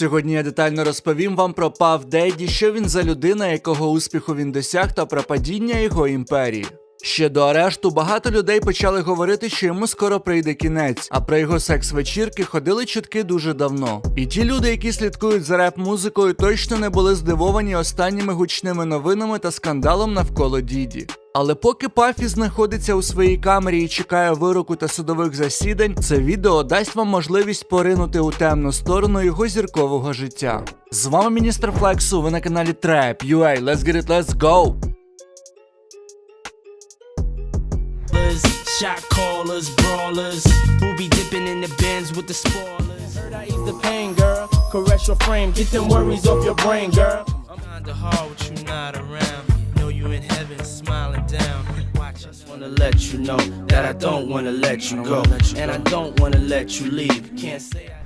Сьогодні я детально розповім вам про Пав Дейді, що він за людина, якого успіху він досяг, та про падіння його імперії. Ще до арешту багато людей почали говорити, що йому скоро прийде кінець, а про його секс-вечірки ходили чутки дуже давно. І ті люди, які слідкують за реп-музикою, точно не були здивовані останніми гучними новинами та скандалом навколо Діді. Але поки Пафі знаходиться у своїй камері і чекає вироку та судових засідань, це відео дасть вам можливість поринути у темну сторону його зіркового життя. З вами міністр Флексу, ви на каналі Trap UA. Let's get it, let's go! shot callers, brawlers, who be dipping in the bins with the spoilers. Heard I ease the pain, girl. Caress your frame, get them worries off your brain, girl. I'm kinda hard with you not around. Wanna let you know that I don't wanna let you go, and I don't wanna let you leave. Can't say I.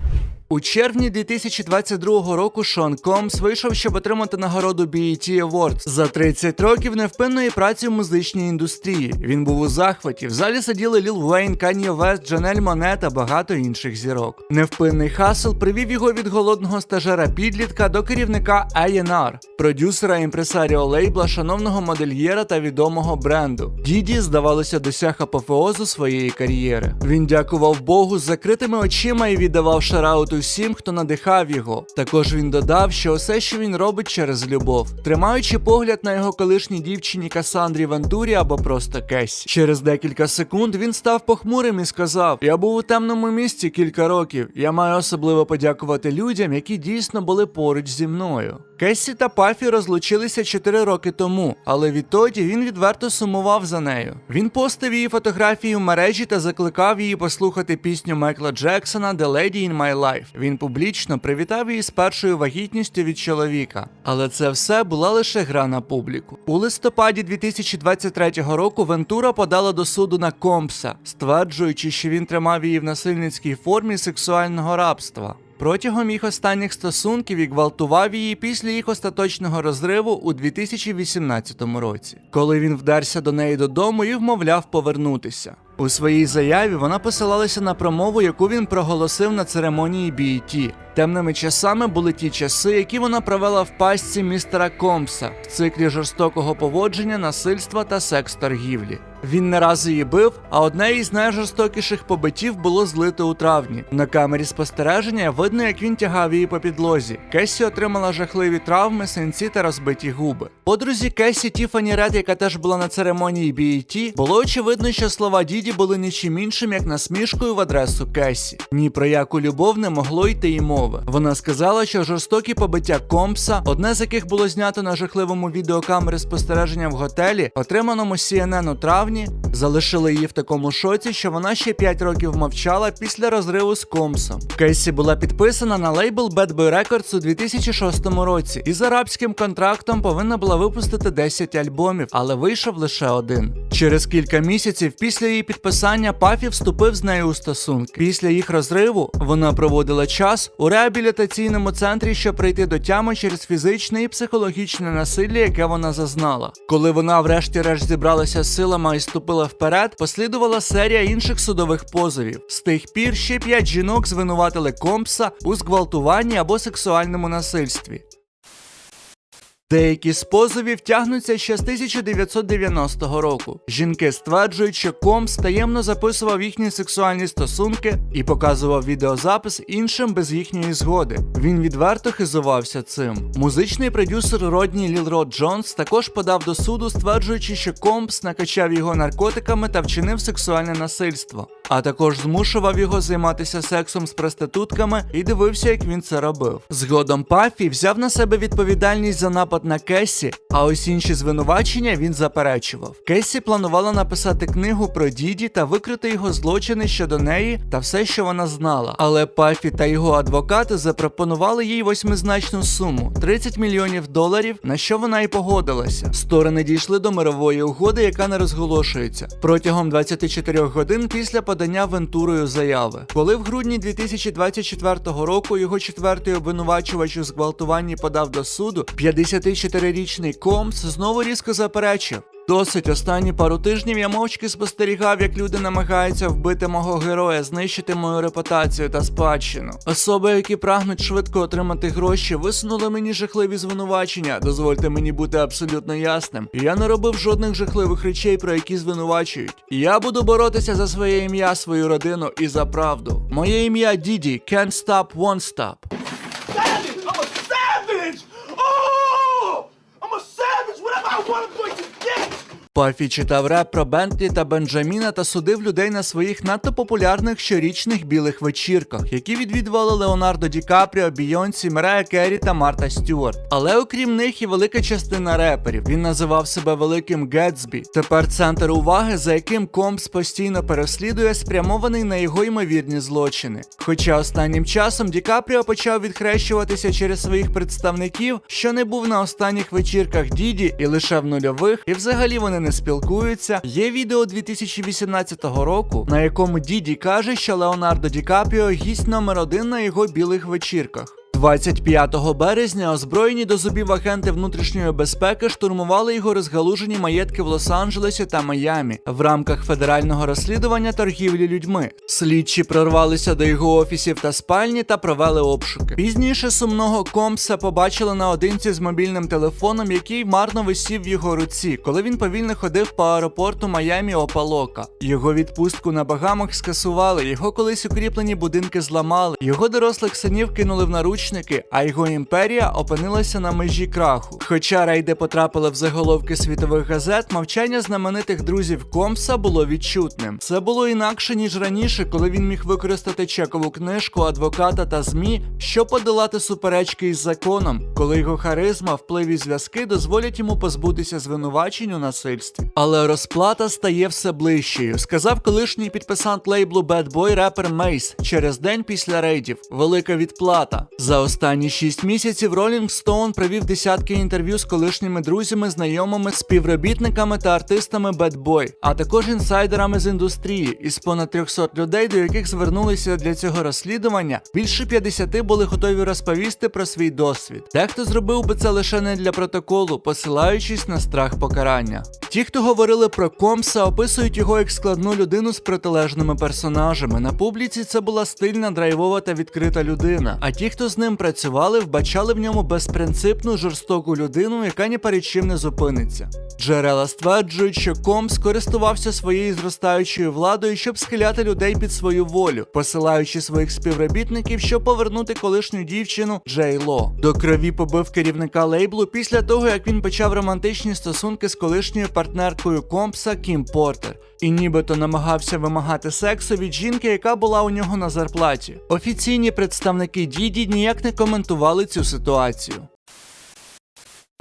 У червні 2022 року Шон Комс вийшов, щоб отримати нагороду BET Awards за 30 років невпинної праці в музичній індустрії. Він був у захваті. В залі сиділи Ліл Вейн, Кан'є Вест, Джанель Моне та багато інших зірок. Невпинний хасл привів його від голодного стажера підлітка до керівника A&R, продюсера імпресаріо лейбла, шановного модельєра та відомого бренду. Діді, здавалося, досяг апофеозу своєї кар'єри. Він дякував Богу з закритими очима і віддавав шараут усім, хто надихав його. Також він додав, що усе, що він робить через любов, тримаючи погляд на його колишній дівчині Касандрі Вентурі або просто Кесі. Через декілька секунд він став похмурим і сказав: Я був у темному місці кілька років. Я маю особливо подякувати людям, які дійсно були поруч зі мною. Кесі та Пафі розлучилися 4 роки тому, але відтоді він відверто сумував за нею. Він постив її фотографії в мережі та закликав її послухати пісню Майкла Джексона The Lady in My Life. Він публічно привітав її з першою вагітністю від чоловіка. Але це все була лише гра на публіку. У листопаді 2023 року Вентура подала до суду на Компса, стверджуючи, що він тримав її в насильницькій формі сексуального рабства. Протягом їх останніх стосунків і гвалтував її після їх остаточного розриву у 2018 році, коли він вдерся до неї додому і вмовляв повернутися. У своїй заяві вона посилалася на промову, яку він проголосив на церемонії BET. Темними часами були ті часи, які вона провела в пастці містера Компса в циклі жорстокого поводження, насильства та секс-торгівлі. Він не раз її бив, а одне із найжорстокіших побиттів було злито у травні. На камері спостереження видно, як він тягав її по підлозі. Кесі отримала жахливі травми, синці та розбиті губи. Подрузі Кесі Тіфані Ред, яка теж була на церемонії BET, було очевидно, що слова Діді були нічим іншим, як насмішкою в адресу Кесі. Ні про яку любов не могло йти й мови. Вона сказала, що жорстокі побиття Компса, одне з яких було знято на жахливому відеокамери спостереження в готелі, отриманому CNN у травні, залишили її в такому шоці, що вона ще 5 років мовчала після розриву з Компсом. Кейсі була підписана на лейбл Bad Boy Records у 2006 році і з арабським контрактом повинна була випустити 10 альбомів, але вийшов лише один. Через кілька місяців після її підписання Пафі вступив з нею у стосунки. Після їх розриву вона проводила час у реабілітаційному центрі, щоб прийти до тями через фізичне і психологічне насилля, яке вона зазнала. Коли вона, врешті-решт, зібралася з силами ступила вперед, послідувала серія інших судових позовів. З тих пір ще п'ять жінок звинуватили Компса у зґвалтуванні або сексуальному насильстві. Деякі з позовів тягнуться ще з 1990 року. Жінки стверджують, що Комс таємно записував їхні сексуальні стосунки і показував відеозапис іншим без їхньої згоди. Він відверто хизувався цим. Музичний продюсер Родні Лілрод Джонс також подав до суду, стверджуючи, що Компс накачав його наркотиками та вчинив сексуальне насильство, а також змушував його займатися сексом з проститутками і дивився, як він це робив. Згодом Пафі взяв на себе відповідальність за напад на Кесі, а ось інші звинувачення він заперечував. Кесі планувала написати книгу про Діді та викрити його злочини щодо неї та все, що вона знала. Але Пафі та його адвокати запропонували їй восьмизначну суму 30 мільйонів доларів, на що вона і погодилася. Сторони дійшли до мирової угоди, яка не розголошується протягом 24 годин після подання Вентурою заяви. Коли в грудні 2024 року його четвертий обвинувачувач у зґвалтуванні подав до суду, 54-річний Комс знову різко заперечив. Досить останні пару тижнів я мовчки спостерігав, як люди намагаються вбити мого героя, знищити мою репутацію та спадщину. Особи, які прагнуть швидко отримати гроші, висунули мені жахливі звинувачення. Дозвольте мені бути абсолютно ясним. Я не робив жодних жахливих речей, про які звинувачують. Я бубуду боротися за своє ім'я, свою родину і за правду. Моє ім'я Діді, can't stop, won't stop. savage! I'm a savage! Oh! I'm a savage! Whatever I want, I'm going to get! Пафі читав реп про Бентлі та Бенджаміна та судив людей на своїх надто популярних щорічних білих вечірках, які відвідували Леонардо Ді Капріо, Бійонсі, Мерая Керрі та Марта Стюарт. Але окрім них і велика частина реперів. Він називав себе великим Гетсбі. Тепер центр уваги, за яким Компс постійно переслідує, спрямований на його ймовірні злочини. Хоча останнім часом Ді Капріо почав відхрещуватися через своїх представників, що не був на останніх вечірках Діді і лише в нульових, і взагалі вони не спілкуються. Є відео 2018 року, на якому Діді каже, що Леонардо Ді Капріо гість номер один на його білих вечірках. 25 березня озброєні до зубів агенти внутрішньої безпеки штурмували його розгалужені маєтки в Лос-Анджелесі та Майамі в рамках федерального розслідування торгівлі людьми. Слідчі прорвалися до його офісів та спальні та провели обшуки. Пізніше сумного Компса побачили наодинці з мобільним телефоном, який марно висів в його руці, коли він повільно ходив по аеропорту Майамі Опалока. Його відпустку на Багамах скасували, його колись укріплені будинки зламали, його дорослих синів кинули в наручники, а його імперія опинилася на межі краху. Хоча рейди потрапили в заголовки світових газет, мовчання знаменитих друзів Компса було відчутним. Це було інакше ніж раніше, коли він міг використати чекову книжку, адвоката та змі, щоб подолати суперечки із законом, коли його харизма, вплив і зв'язки дозволять йому позбутися звинувачень у насильстві. Але розплата стає все ближчою, сказав колишній підписант лейблу Bad Boy репер Мейс через день після рейдів. Велика відплата. За останні шість місяців Rolling Stone провів десятки інтерв'ю з колишніми друзями, знайомими, співробітниками та артистами Boy, а також інсайдерами з індустрії. Із понад 300 людей, до яких звернулися для цього розслідування, більше 50 були готові розповісти про свій досвід. Дехто зробив би це лише не для протоколу, посилаючись на страх покарання. Ті, хто говорили про Компса, описують його як складну людину з протилежними персонажами. На публіці це була стильна, драйвова та відкрита людина. А ті, хто з ним працювали, вбачали в ньому безпринципну, жорстоку людину, яка ні перед чим не зупиниться. Джерела стверджують, що Компс користувався своєю зростаючою владою, щоб схиляти людей під свою волю, посилаючи своїх співробітників, щоб повернути колишню дівчину Джей Ло. До крові побив керівника лейблу після того, як він почав романтичні стосунки з колишньою партнеркою Компса Кім Портер. І нібито намагався вимагати сексу від жінки, яка була у нього на зарплаті. Офіційні представники Діді ніяк не коментували цю ситуацію.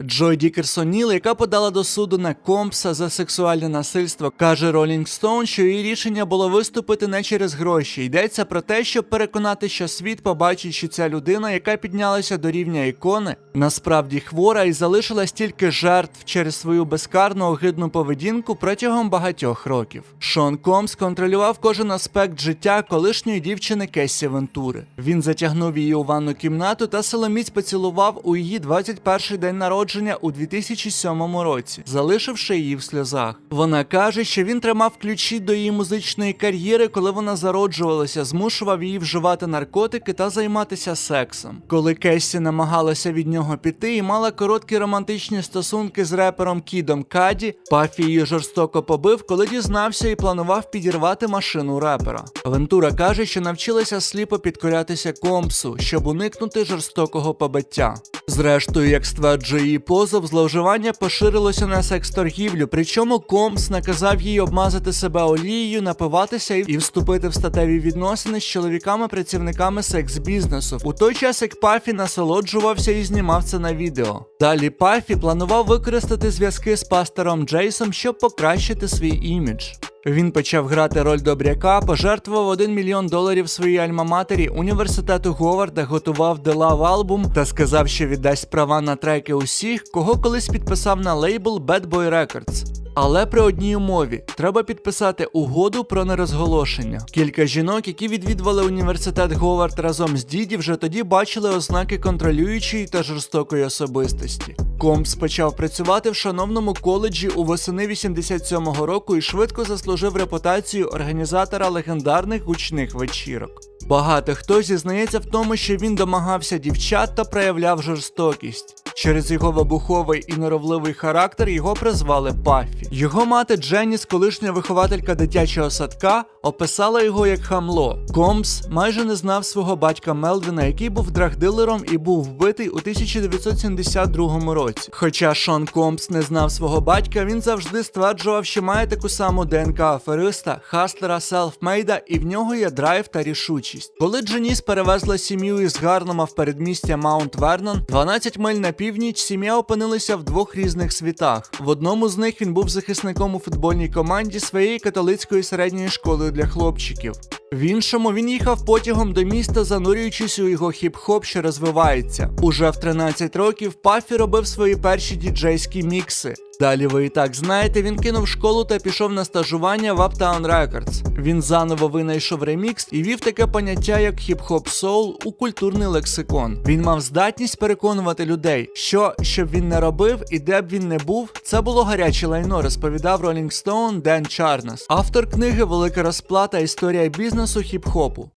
Джой Дікерсон Ніл, яка подала до суду на Компса за сексуальне насильство, каже Rolling Stone, що її рішення було виступити не через гроші. Йдеться про те, щоб переконати, що світ побачить, що ця людина, яка піднялася до рівня ікони, насправді хвора і залишила стільки жертв через свою безкарну огидну поведінку протягом багатьох років. Шон Компс контролював кожен аспект життя колишньої дівчини Кесі Вентури. Він затягнув її у ванну кімнату та силоміць поцілував у її 21-й день народження у 2007 році, залишивши її в сльозах. Вона каже, що він тримав ключі до її музичної кар'єри, коли вона зароджувалася, змушував її вживати наркотики та займатися сексом. Коли Кесі намагалася від нього піти і мала короткі романтичні стосунки з репером Кідом Каді, Пафі її жорстоко побив, коли дізнався і планував підірвати машину репера. Вентура каже, що навчилася сліпо підкорятися компсу, щоб уникнути жорстокого побиття. Зрештою, як стверджує її позов, зловживання поширилося на секс-торгівлю, причому Компс наказав їй обмазати себе олією, напиватися і вступити в статеві відносини з чоловіками-працівниками секс-бізнесу. У той час як Пафі насолоджувався і знімав це на відео. Далі Пафі планував використати зв'язки з пастором Джейсом, щоб покращити свій імідж. Він почав грати роль добряка, пожертвував 1 мільйон доларів своїй альма-матері університету Говарда, готував Love Album та сказав, що віддасть права на треки усіх, кого колись підписав на лейбл Bad Boy Records. Але при одній умові треба підписати угоду про нерозголошення. Кілька жінок, які відвідували університет Говард разом з Діді, вже тоді бачили ознаки контролюючої та жорстокої особистості. Комс почав працювати в шановному коледжі у восени 87-го року і швидко заслужив репутацію організатора легендарних гучних вечірок. Багато хто зізнається в тому, що він домагався дівчат та проявляв жорстокість. Через його вибуховий і норовливий характер його призвали Паффі. Його мати Дженніс, колишня вихователька дитячого садка, описала його як хамло. Комс майже не знав свого батька Мелвіна, який був драгдилером і був вбитий у 1972 році. Хоча Шон Комс не знав свого батька, він завжди стверджував, що має таку саму ДНК афериста, хаслера, селфмейда, і в нього є драйв та рішучість. Коли Дженіс перевезла сім'ю із Гарнама в передмістя Маунт Вернон, 12 миль на північ сім'я опинилася в двох різних світах. В одному з них він був захисником у футбольній команді своєї католицької середньої школи для хлопчиків. В іншому він їхав потягом до міста, занурюючись у його хіп-хоп, що розвивається. Уже в 13 років Пафі робив свої перші діджейські мікси. Далі ви і так знаєте, він кинув школу та пішов на стажування в Uptown Records. Він заново винайшов ремікс і вів таке поняття як хіп-хоп соул у культурний лексикон. Він мав здатність переконувати людей, що щоб він не робив і де б він не був, це було гаряче лайно, розповідав Rolling Stone Ден Чарнес, автор книги Велика розплата. Історія бізнесу хіп-хопу.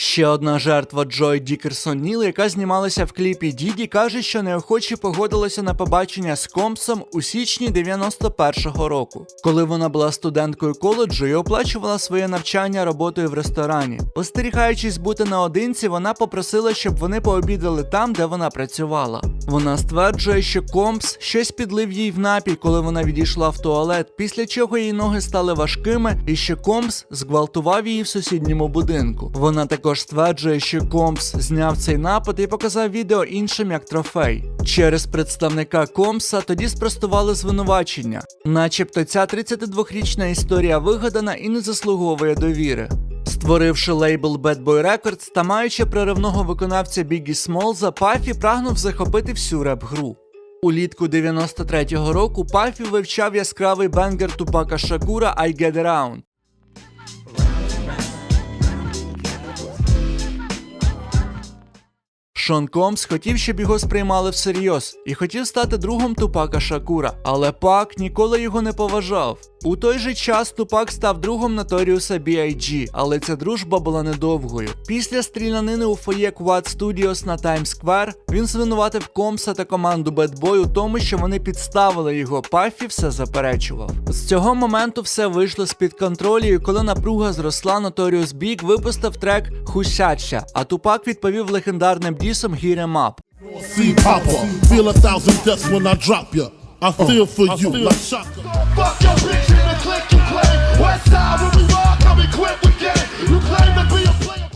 Ще одна жертва Джой Дікерсон Ніл, яка знімалася в кліпі Діді, каже, що неохоче погодилася на побачення з Компсом у січні 91-го року, коли вона була студенткою коледжу і оплачувала своє навчання роботою в ресторані. Остерігаючись бути наодинці, вона попросила, щоб вони пообідали там, де вона працювала. Вона стверджує, що Компс щось підлив їй в напій, коли вона відійшла в туалет, після чого її ноги стали важкими, і що Компс зґвалтував її в сусідньому будинку. Вона також стверджує, що Компс зняв цей напад і показав відео іншим як трофей. Через представника Компса тоді спростували звинувачення, начебто ця 32-річна історія вигадана і не заслуговує довіри. Створивши лейбл Bad Boy Records та маючи проривного виконавця Бігі Смолза, Пафі прагнув захопити всю реп-гру. Улітку 93-го року Пафі вивчав яскравий бенгер Тупака Шакура I Get Around. Шон Комс хотів, щоб його сприймали всерйоз, і хотів стати другом Тупака Шакура, але Пак ніколи його не поважав. У той же час Тупак став другом Notorious B.I.G., але ця дружба була недовгою. Після стрілянини у фоє Quad Studios на Times Square він звинуватив Комса та команду Bad Boy у тому, що вони підставили його. Пафі все заперечував. З цього моменту все вийшло з-під контролю, і коли напруга зросла, Notorious Big випустив трек Хусяча, а Тупак відповів легендарним дісом Hit 'em Up. See Papa, feel a thousand deaths when I drop ya. I feel for you like shotgun. Fuck your bitch in the click you claim. West side when we rock, I'm equipped with game. You claim to be a player.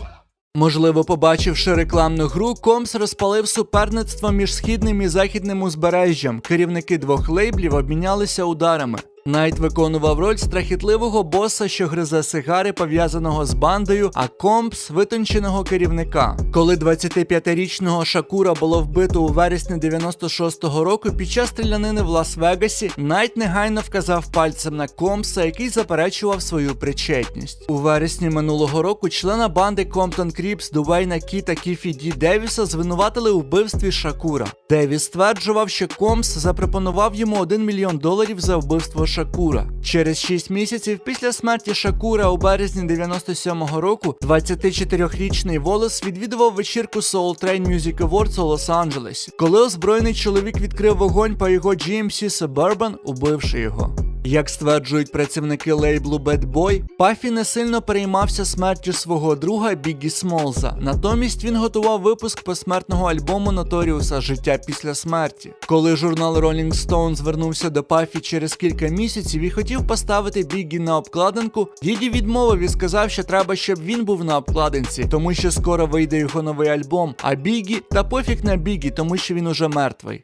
Можливо, побачивши рекламну гру, Комс розпалив суперництво між східним і західним узбережжям. Керівники двох лейблів обмінялися ударами. Найт виконував роль страхітливого боса, що гризе сигари, пов'язаного з бандою, а Компс витонченого керівника. Коли 25-річного Шакура було вбито у вересні 96-го року під час стрілянини в Лас-Вегасі, Найт негайно вказав пальцем на Компса, який заперечував свою причетність. У вересні минулого року члена банди Комптон Кріпс Дувейна Кіта Кіфі Ді Девіса звинуватили у вбивстві Шакура. Девіс стверджував, що Комс запропонував йому 1 мільйон доларів за вбивство Шакура. Через 6 місяців після смерті Шакура у березні 97-го року 24-річний Волос відвідував вечірку Soul Train Music Awards у Лос-Анджелесі, коли озброєний чоловік відкрив вогонь по його GMC Suburban, убивши його. Як стверджують працівники лейблу Bad Boy, Пафі не сильно переймався смертю свого друга Бігі Смолза. Натомість він готував випуск посмертного альбому Notorious Життя після смерті. Коли журнал Rolling Stone звернувся до Пафі через кілька місяців і хотів поставити Бігі на обкладинку, Діді відмовив і сказав, що треба, щоб він був на обкладинці, тому що скоро вийде його новий альбом. А Бігі та пофіг на Бігі, тому що він уже мертвий.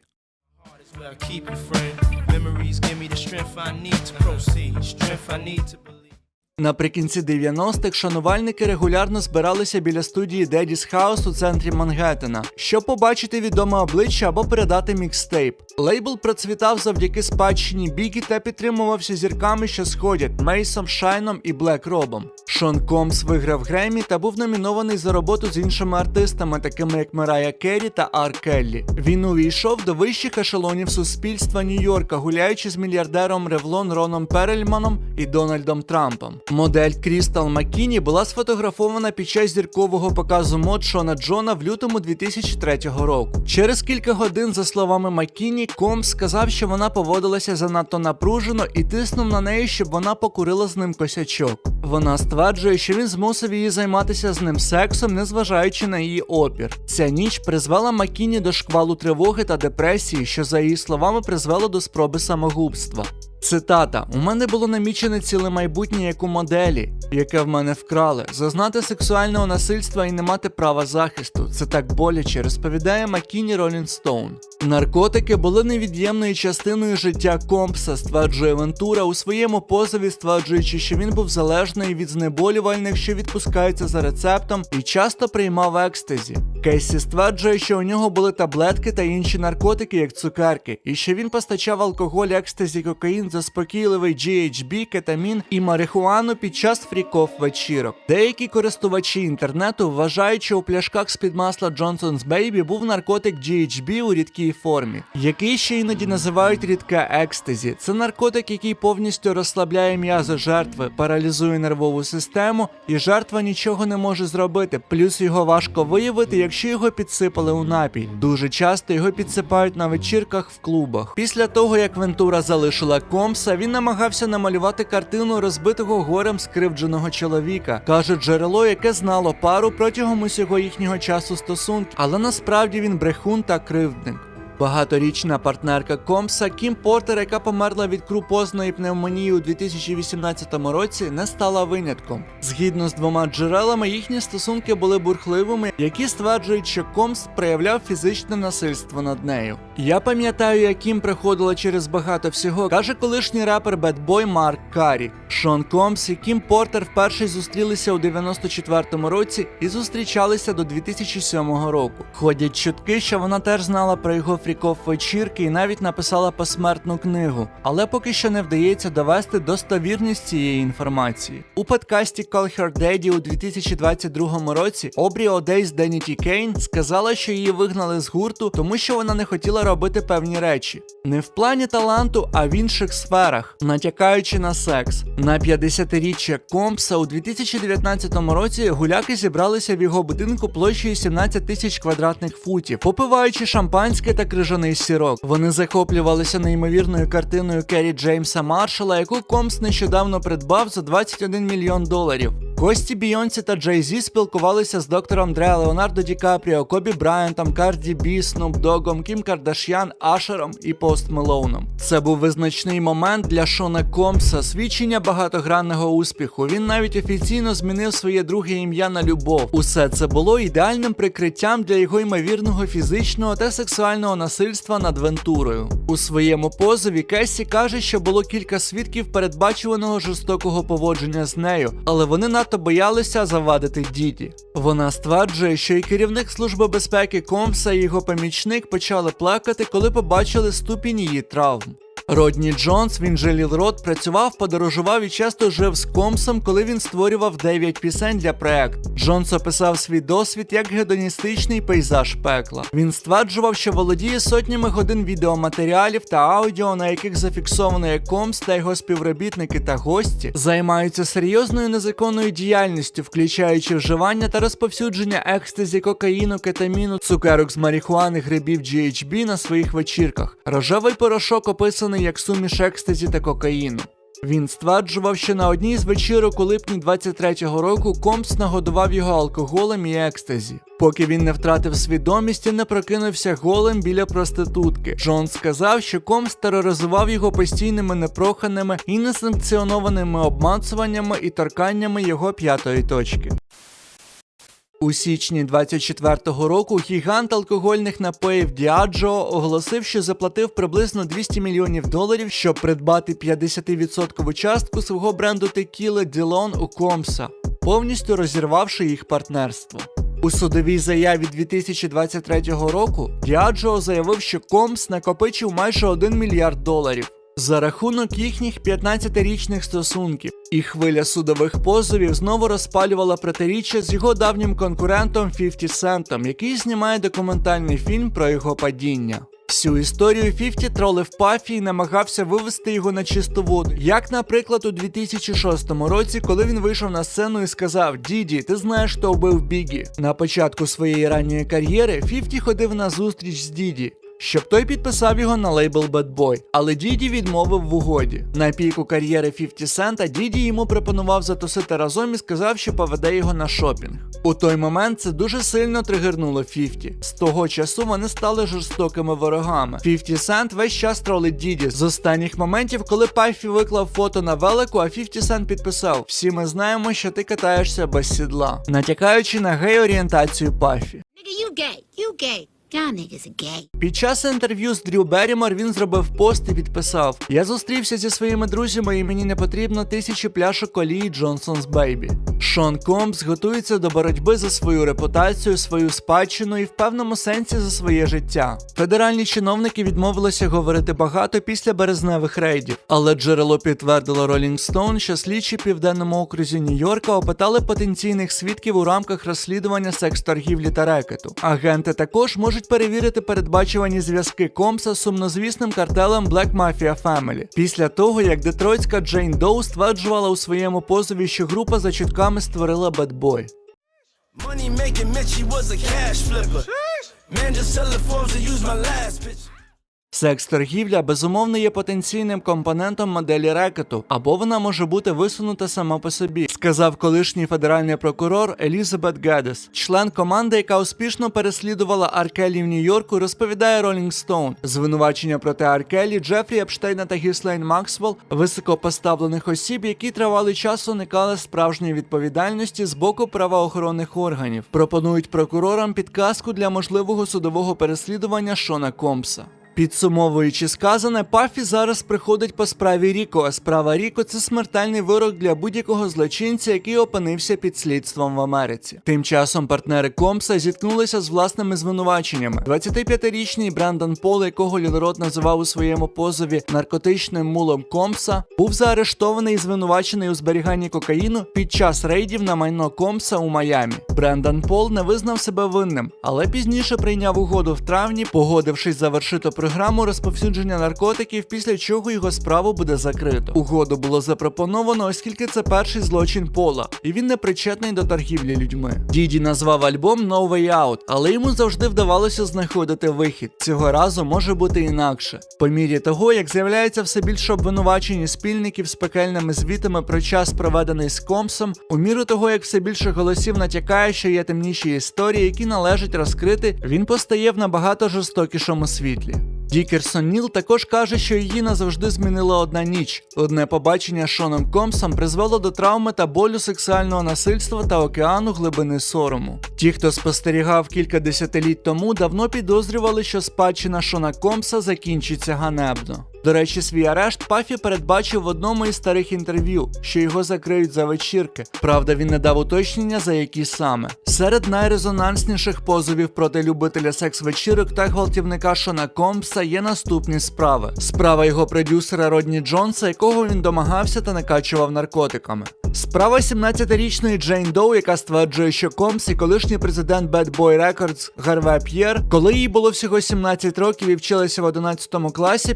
Memories give me the strength I need to proceed. Strength I need to. Наприкінці 90-х шанувальники регулярно збиралися біля студії Daddy's House у центрі Мангеттена, щоб побачити відоме обличчя або передати мікстейп. Лейбл процвітав завдяки спадщині Бігі та підтримувався зірками, що сходять Мейсом Шайном і Блек Робом. Шон Комс виграв Гремі та був номінований за роботу з іншими артистами, такими як Мерая Керрі та Ар Келлі. Він увійшов до вищих ешелонів суспільства Нью-Йорка, гуляючи з мільярдером Ревлон Роном Перельманом і Дональдом Трампом. Модель Крістал Маккіні була сфотографована під час зіркового показу мод Шона Джона в лютому 2003 року. Через кілька годин, за словами Маккіні, Комс сказав, що вона поводилася занадто напружено і тиснув на неї, щоб вона покурила з ним косячок. Вона стверджує, що він змусив її займатися з ним сексом, незважаючи на її опір. Ця ніч призвела Маккіні до шквалу тривоги та депресії, що, за її словами, призвело до спроби самогубства. Цитата: У мене було намічене ціле майбутнє як у моделі, яке в мене вкрали. Зазнати сексуального насильства і не мати права захисту. Це так боляче, розповідає Маккіні Ролін Стоун. Наркотики були невід'ємною частиною життя Компса, стверджує Вентура у своєму позові, стверджуючи, що він був залежний від знеболювальних, що відпускаються за рецептом, і часто приймав екстазі. Кейсі стверджує, що у нього були таблетки та інші наркотики, як цукерки, і що він постачав алкоголь, екстазі, кокаїн, заспокійливий GHB, кетамін і марихуану під час фріков вечірок. Деякі користувачі інтернету вважають, що у пляшках з-під масла Johnson's Baby був наркотик GHB у рідкій формі, який ще іноді називають рідке екстазі. Це наркотик, який повністю розслабляє м'язи жертви, паралізує нервову систему, і жертва нічого не може зробити. Плюс його важко виявити, якщо його підсипали у напій. Дуже часто його підсипають на вечірках в клубах. Після того, як Вентура залишила Комса, він намагався намалювати картину розбитого горем скривдженого чоловіка, каже джерело, яке знало пару протягом усього їхнього часу стосунків, але насправді він брехун та кривдник. Багаторічна партнерка Комса Кім Портер, яка померла від крупозної пневмонії у 2018 році, не стала винятком. Згідно з двома джерелами, їхні стосунки були бурхливими, які стверджують, що Комс проявляв фізичне насильство над нею. Я пам'ятаю, як Кім приходила через багато всього, каже колишній рапер Бедбой Марк Карі. Шон Комс і Кім Портер вперше зустрілися у 94-му році і зустрічалися до 2007 року. Ходять чутки, що вона теж знала про його фріков вечірки і навіть написала посмертну книгу, але поки що не вдається довести достовірність цієї інформації. У подкасті Call Her Daddy у 2022 році Обрі Одей з Деніті Кейн сказала, що її вигнали з гурту, тому що вона не хотіла робити певні речі. Не в плані таланту, а в інших сферах, натякаючи на секс. На 50-річчя Компса у 2019 році гуляки зібралися в його будинку площею 17 тисяч квадратних футів, попиваючи шампанське та крижаний сірок. Вони захоплювалися неймовірною картиною Керрі Джеймса Маршала, яку Компс нещодавно придбав за 21 мільйон доларів. Гості Бійонсі та Джей Зі спілкувалися з доктором Дре, Леонардо Ді Капріо, Кобі Брайантом, Карді Бі, Снуп Догом, Кім Кардашян, Ашером і Пост Мелоуном. Це був визначний момент для Шона Компса, свідчення багатогранного успіху. Він навіть офіційно змінив своє друге ім'я на любов. Усе це було ідеальним прикриттям для його ймовірного фізичного та сексуального насильства над Вентурою. У своєму позові Кесі каже, що було кілька свідків передбачуваного жорстокого поводження з нею, але вони надто боялися завадити діді. Вона стверджує, що і керівник служби безпеки Комса і його помічник почали плакати, коли побачили ступінь її травм. Родні Джонс, він же Ліл Рот, працював, подорожував і часто жив з Комсом, коли він створював 9 пісень для проекту. Джонс описав свій досвід як гедоністичний пейзаж пекла. Він стверджував, що володіє сотнями годин відеоматеріалів та аудіо, на яких зафіксовано як Комс та його співробітники та гості займаються серйозною незаконною діяльністю, включаючи вживання та розповсюдження екстазі, кокаїну, кетаміну, цукерок з марихуани, грибів GHB на своїх вечірках. Рожевий порошок описаний як суміш екстазі та кокаїну. Він стверджував, що на одній з вечірок у липні 23-го року Компс нагодував його алкоголем і екстазі. Поки він не втратив свідомість і не прокинувся голим біля проститутки. Джон сказав, що Компс тероризував його постійними непроханими і несанкціонованими обмацуваннями і торканнями його п'ятої точки. У січні 24-го року гігант алкогольних напоїв Діаджо оголосив, що заплатив приблизно 200 мільйонів доларів, щоб придбати 50% частку свого бренду текіли Ділон у Комса, повністю розірвавши їх партнерство. У судовій заяві 2023 року Діаджо заявив, що Комс накопичив майже 1 мільярд доларів за рахунок їхніх 15-річних стосунків. І хвиля судових позовів знову розпалювала протиріччя з його давнім конкурентом 50 Центом, який знімає документальний фільм про його падіння. Всю історію 50 тролив Пафі і намагався вивести його на чисту воду. Як, наприклад, у 2006 році, коли він вийшов на сцену і сказав: Діді, ти знаєш, хто вбив Бігі. На початку своєї ранньої кар'єри 50 ходив на зустріч з Діді. Щоб той підписав його на лейбл Bad Boy, але Діді відмовив в угоді. На піку кар'єри 50 Цента Діді йому пропонував затусити разом і сказав, що поведе його на шопінг. У той момент це дуже сильно тригернуло 50. З того часу вони стали жорстокими ворогами. 50 Cent весь час тролить Діді з останніх моментів, коли Пайфі виклав фото на велику, а 50 Cent підписав: Всі ми знаємо, що ти катаєшся без сідла, натякаючи на гей-орієнтацію Пафі. You gay. You gay. Під час інтерв'ю з Дрю Беррімор він зробив пост і підписав: Я зустрівся зі своїми друзями, і мені не потрібно тисячі пляшок олії Johnson's Baby. Шон Комбс готується до боротьби за свою репутацію, свою спадщину і в певному сенсі за своє життя. Федеральні чиновники відмовилися говорити багато після березневих рейдів, але джерело підтвердило Rolling Stone, що слідчі південному окрузі Нью-Йорка опитали потенційних свідків у рамках розслідування секс-торгівлі та рекету. Агенти також можуть перевірити передбачувані зв'язки Комса з сумнозвісним картелем Black Mafia Family. Після того, як детройтська Джейн Доу стверджувала у своєму позові, що група за чутками створила picture. Секс-торгівля безумовно є потенційним компонентом моделі рекету, або вона може бути висунута сама по собі, сказав колишній федеральний прокурор Елізабет Гедес, член команди, яка успішно переслідувала Аркелі в Нью-Йорку, розповідає Rolling Stone. Звинувачення проти Аркелі, Джефрі Епштейна та Гіслейн Максвелл, високопоставлених осіб, які тривалий час уникали справжньої відповідальності з боку правоохоронних органів, пропонують прокурорам підказку для можливого судового переслідування Шона Комса. Підсумовуючи сказане, Пафі зараз приходить по справі Ріко, а справа Ріко це смертельний вирок для будь-якого злочинця, який опинився під слідством в Америці. Тим часом партнери Комса зіткнулися з власними звинуваченнями. 25-річний Брендан Пол, якого Лілрот називав у своєму позові наркотичним мулом Комса, був заарештований і звинувачений у зберіганні кокаїну під час рейдів на майно Комса у Майамі. Брендан Пол не визнав себе винним, але пізніше прийняв угоду в травні, погодившись завершити програму розповсюдження наркотиків, після чого його справу буде закрито. Угоду було запропоновано, оскільки це перший злочин Пола, і він не причетний до торгівлі людьми. Діді назвав альбом No Way Out, але йому завжди вдавалося знаходити вихід. Цього разу може бути інакше. По мірі того, як з'являється все більше обвинувачень спільників з пекельними звітами про час, проведений з Комсом, у міру того, як все більше голосів натякає, що є темніші історії, які належить розкрити, він постає в набагато жорстокішому світлі. Дікерсон Ніл також каже, що її назавжди змінила одна ніч. Одне побачення з Шоном Комсом призвело до травми та болю сексуального насильства та океану глибини сорому. Ті, хто спостерігав кілька десятиліть тому, давно підозрювали, що спадщина Шона Комса закінчиться ганебно. До речі, свій арешт Пафі передбачив в одному із старих інтерв'ю, що його закриють за вечірки. Правда, він не дав уточнення за які саме. Серед найрезонансніших позовів проти любителя секс-вечірок та гвалтівника Шона Комса є наступні справи: справа його продюсера Родні Джонса, якого він домагався та накачував наркотиками. Справа 17-річної Джейн Доу, яка стверджує, що Комс і колишній президент Bad Boy Records Гарве П'єр, коли їй було всього 17 років і вчилася в 11 класі,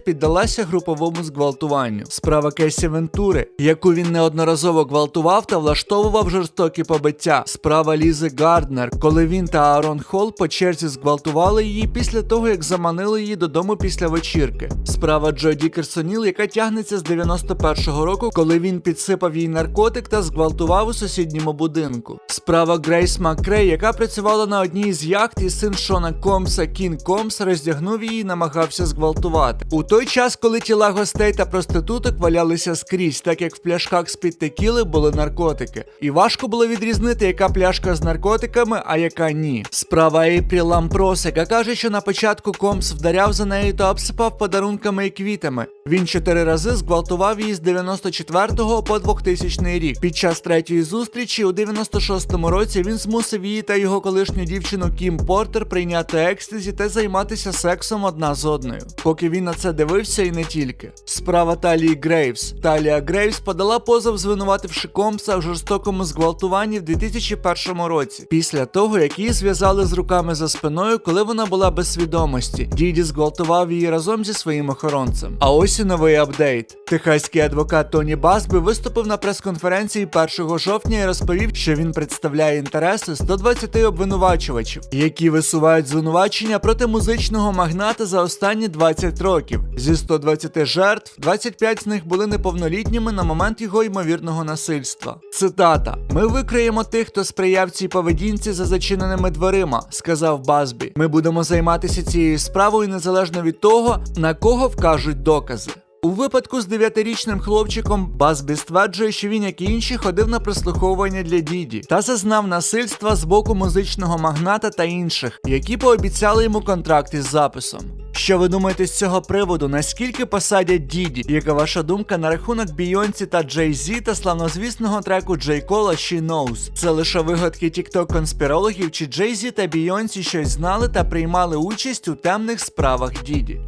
піддалася груповому зґвалтуванню. Справа Кесі Вентури, яку він неодноразово гвалтував та влаштовував жорстокі побиття. Справа Лізи Гарднер, коли він та Аарон Холл по черзі зґвалтували її після того, як заманили її додому після вечірки. Справа Джо Дікерсоніл, яка тягнеться з 91-го року, коли він підсипав їй наркотик та зґвалтував у сусідньому будинку. Справа Грейс Макрей, яка працювала на одній з яхт, і син Шона Комса Кін Комс роздягнув її і намагався зґвалтувати. У той час, коли тіла гостей та проституток валялися скрізь, так як в пляшках з-під текіли були наркотики. І важко було відрізнити, яка пляшка з наркотиками, а яка ні. Справа Ейпріл Лампрос, яка каже, що на початку Комс вдаряв за нею та обсипав подарунками і квітами. Він чотири рази зґвалтував її з 94 по 2000 рік. Під час третьої зустрічі у 96-му році він змусив її та його колишню дівчину Кім Портер прийняти екстазі та займатися сексом одна з одною. Поки він на це дивився і не тільки. Справа Талії Грейвс. Талія Грейвс подала позов, звинувативши Комса в жорстокому зґвалтуванні в 2001 році, після того як її зв'язали з руками за спиною, коли вона була без свідомості. Діді зґвалтував її разом зі своїм охоронцем. А ось і новий апдейт. Техаський адвокат Тоні Басбі виступив на прес-конференції 1 жовтня і розповів, що він представляє інтереси 120 обвинувачувачів, які висувають звинувачення проти музичного магната за останні 20 років. Зі 120 жертв 25 з них були неповнолітніми на момент його ймовірного насильства. Цитата: Ми викриємо тих, хто сприяв цій поведінці за зачиненими дверима, сказав Базбі. Ми будемо займатися цією справою незалежно від того, на кого вкажуть докази. У випадку з дев'ятирічним хлопчиком Базбі стверджує, що він, як і інші, ходив на прослуховування для діді та зазнав насильства з боку музичного магната та інших, які пообіцяли йому контракт із записом. Що ви думаєте з цього приводу? Наскільки посадять діді? Яка ваша думка на рахунок Бійонці та Джей Зі та славнозвісного треку Джей Кола She Knows? Це лише вигадки тікток конспірологів, чи Джей Зі та Бійонці щось знали та приймали участь у темних справах діді?